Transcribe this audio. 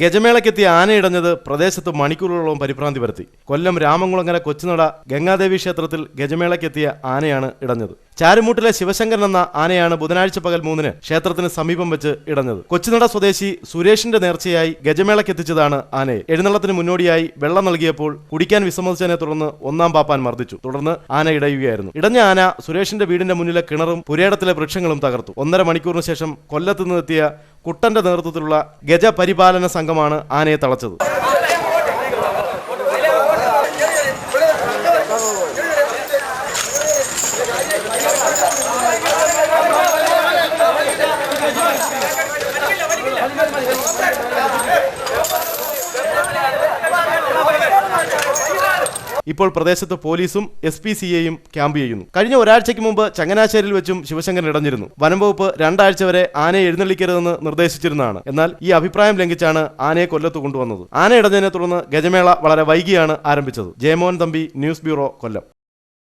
ഗജമേളയ്ക്കെത്തിയ ആനയിടഞ്ഞത് പ്രദേശത്ത് മണിക്കൂറുകളോളം പരിഭ്രാന്തി പരത്തി. കൊല്ലം രാമംകുളങ്ങര കൊച്ചുനട ഗംഗാദേവി ക്ഷേത്രത്തിൽ ഗജമേളയ്ക്കെത്തിയ ആനയാണ് ഇടഞ്ഞത്. ചാരുമൂട്ടിലെ ശിവശങ്കരൻ എന്ന ആനയാണ് ബുധനാഴ്ച പകൽ മൂന്നിന് ക്ഷേത്രത്തിന് സമീപം വെച്ച് ഇടഞ്ഞത്. കൊച്ചുനട സ്വദേശി സുരേഷിന്റെ നേർച്ചയായി ഗജമേളയ്ക്കെത്തിച്ചതാണ് ആനയെ. എഴുന്നള്ളത്തിന് മുന്നോടിയായി വെള്ളം നൽകിയപ്പോൾ കുടിക്കാൻ വിസമ്മതിച്ചതിനെ തുടർന്ന് ഒന്നാം പാപ്പാൻ മർദ്ദിച്ചു. തുടർന്ന് ആന ഇടയുകയായിരുന്നു. ഇടഞ്ഞ ആന സുരേഷിന്റെ വീടിന്റെ മുന്നിലെ കിണറും പുരേടത്തിലെ വൃക്ഷങ്ങളും തകർത്തു. ഒന്നര മണിക്കൂറിന് ശേഷം കൊല്ലത്ത് നിന്നെത്തിയ കുട്ടന്റെ നേതൃത്വത്തിലുള്ള ഗജപരിപാലന സംഘമാണ് ആനയെ തളച്ചത്. ഇപ്പോൾ പ്രദേശത്ത് പോലീസും എസ് പി സി എയും ക്യാമ്പ് ചെയ്യുന്നു. കഴിഞ്ഞ ഒരാഴ്ചയ്ക്ക് മുമ്പ് ചങ്ങനാശ്ശേരിയിൽ വെച്ചും ശിവശങ്കർ ഇടഞ്ഞിരുന്നു. വനംവകുപ്പ് രണ്ടാഴ്ച വരെ ആനയെ എഴുന്നള്ളിക്കരുതെന്ന് നിർദ്ദേശിച്ചിരുന്നതാണ്. എന്നാൽ ഈ അഭിപ്രായം ലംഘിച്ചാണ് ആനയെ കൊല്ലത്ത് കൊണ്ടുവന്നത്. ആന ഇടഞ്ഞതിനെ തുടർന്ന് ഗജമേള വളരെ വൈകിയാണ് ആരംഭിച്ചത്. Jayamohan Thampi news bureau Kollam.